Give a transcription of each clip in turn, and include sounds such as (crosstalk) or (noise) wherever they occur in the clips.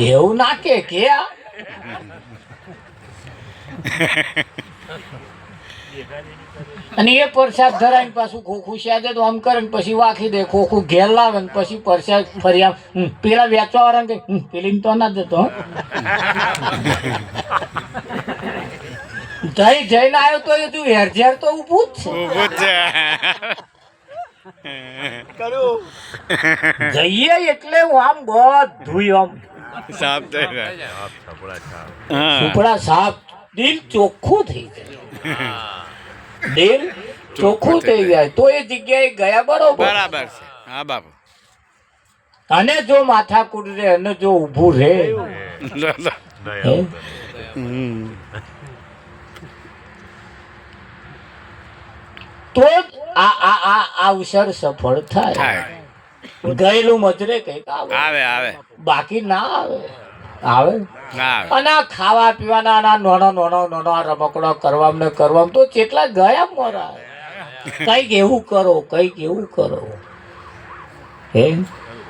એવું ના કે કે? અને એ પ્રસાદ ધરાઈને પાછું ખોખું સ્યાદે તો આમ કરે ને પછી વાખી દે ખોખું ઘેર લાવે ને પછી પરસાદ ફરી આમ પેલા વેચવા વાળા કે પેલી તો ના દેતો. જઈ જઈને આવ્યો તો એ તું હેર ઝેર તો ઊભું જ છે જઈએ એટલે હું આમ બધું આમ છે સાફ થઈ જાય. સુપડા સાફ દિલ ચોખ્ખું થઈ જાય. દિલ ચોખ્ખું થઈ જાય. તો એ જગ્યાએ ગયા બરોબર. બરાબર છે. હા બાપુ. અને જો માથા રે અને જો ઊભું રે લો, લો. હે? હમ. તો આ આ આ આ અવસર સફળ થાય. થાય. ગયેલું મજરે કંઈક આવે. આવે આવે. બાકી ના આવે. આવે? અને આ ખાવા પીવાના ના નોનો નોનો નોનો આ રમકડો કરવામાં ને કરવા તો કેટલા ગયા મોરા. કંઈક એવું કરો કંઈક એવું કરો. હે?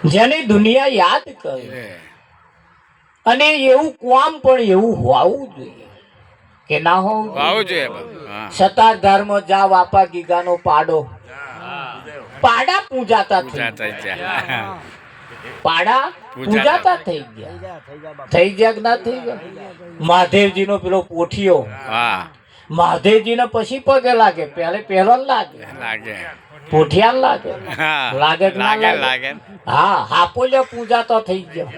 જેને દુનિયા યાદ કરે. અને એવું કામ પણ એવું હોવું જોઈએ. કે ના હોવું જોઈએ? હા. સતાધારમાં જા વાપા ગીગાનો પાડો. પાડા પૂજાતા પાડા પૂજાતા થઈ ગયા. થઈ ગયા કે ના થઈ ગયા? મહાદેવજીનો પેલો પોઠિયો. હા. મહાદેવજીને પછી પગે લાગે. પહેલે પહેલો લાગે. લાગે. પોઠિયા લાગે. હા. લાગે લાગે લાગે? હા હાપોલે પૂજા તો થઈ ગયો.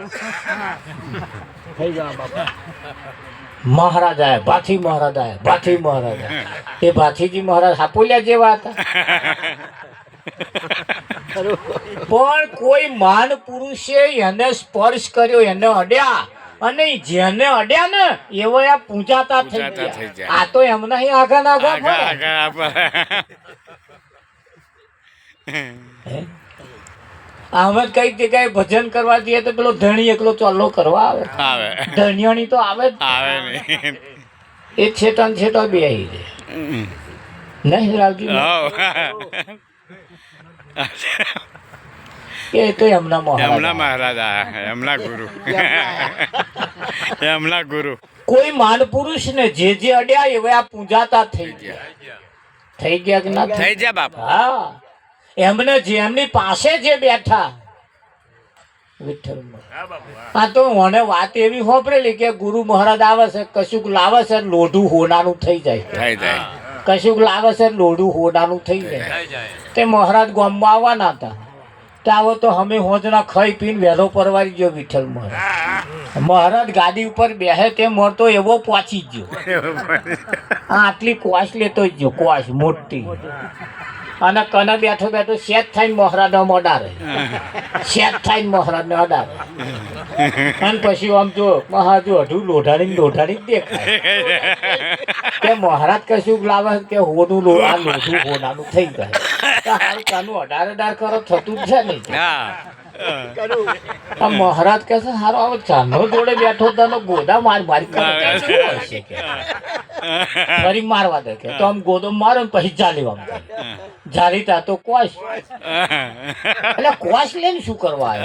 મહારાજ આયા ભાથી મહારાજા ભાથી મહારાજા આયા. એ ભાથીજી મહારાજ હાપોલ્યા જેવા હતા. (laughs) પણ કોઈ માન પુરુષે એને સ્પર્શ કર્યો એને અડ્યા. અને જેને અડ્યા ને એવો આ પૂજાતા થઈ ગયા. આ તો એમના અહીં આગળ આગળ? અમે કઈ જગ્યાએ ભજન કરવા જઈએ તો પેલો ધણી એકલો ચોલ્લો કરવા આવે. આવે. ધણિયાણી તો આવે જ. આવે નહીં એ છેટા છેટા બે આવી જાય નહીં રાવજી. એ તો એમના એમના મહારાજ એમના ગુરુ. એમના ગુરુ. કોઈ માન પુરુષ ને જે જે અડ્યા એવા આ પૂજાતા થઈ ગયા. થઈ ગયા કે ના થઈ ગયા જા હા. એમને જેમની પાસે જે બેઠા. વિઠ્ઠલ હા તો મને વાત એવી હોપરેલી કે ગુરુ મહારાજ આવે છે કશુંક લાવે છે લોઢું હોનાનું થઈ જાય. થઈ જાય. કશુંક લાગે છે લોડું હોનાનું થઈ જાય. તે મહારાજ ગામમાં આવવાના હતા. તે આવો તો અમે હોજના ખાઈ પીને વહેલો પરવારી ગયો વિઠ્ઠલ મહારાજ. મહારાજ ગાડી ઉપર બેસે તે મળતો એવો પહોંચી જ ગયો. આ આટલી કોશ લેતો જ ગયો કોશ મોટી. અને કને બેઠો બેઠો સેટ થઈને આમ સેત સેટ થઈને મહારાજને અડારે અને પછી આમ જો મહારાજ જો અઢું લોઢાડી લોઢાડી જ દેખાય. કે મહારાજ કશું લાવે કે હોનું લો આ લોઢું હોનાનું થઈ જાય હાલ કાનું અઢાર અઢાર કરો થતું જ છે ને. હા. આ મહારાજ કે છે આવો ચાંદો જોડે બેઠો તને ગોદા માર મારી કરે ફરી મારવા દે કે. તો આમ ગોદો મારો ને પછી ચાલી વામ જારી તા તો કોશ. એટલે કોશ લઈને શું કરવા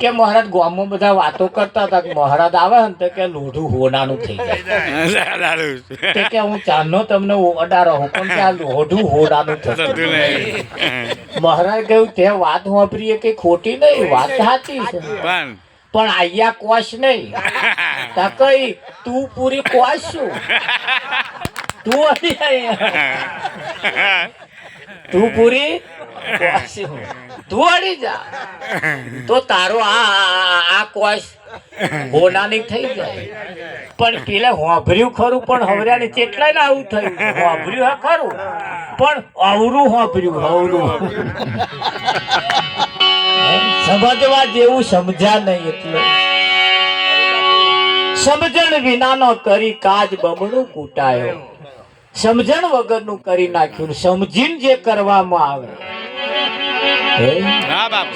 કે મહારાજ ગામમાં બધા વાતો કરતા હતા કે મહારાજ આવે ને તો કે લોઢું હોનાનું થઈ જાય. કે હું ચાંદનો તમને અડારો હું પણ કે આ લોઢું હોનાનું થતું મહારાજ કહ્યું તે વાત વાપરીએ કે ખોટી નહીં વાત સાચી છે. પણ પણ આયા કોશ નહીં. (laughs) તકઈ તું પૂરી કોશ છું તું અડી (laughs) તું પૂરી તું અડી જા. તો તારો આ આ- કોશ હોનાની થઈ જાય. પણ પેલે હોભર્યું ખરું પણ હવર્યાને કેટલાય ને આવું થયું. હોભર્યું હા ખરું. પણ અવરું હોપર્યું અવરું સમજવા જેવું સમજ્યા નહીં એટલે. સમજણ વિનાનો કરી કાજ બમણું કૂટાયો. સમજણ વગરનું કરી નાખ્યું. સમજીને જે કરવામાં આવે. હે?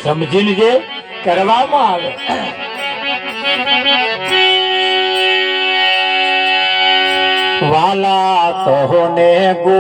સમજીને જે કરવામાં આવે. વાલા કહો ને ગો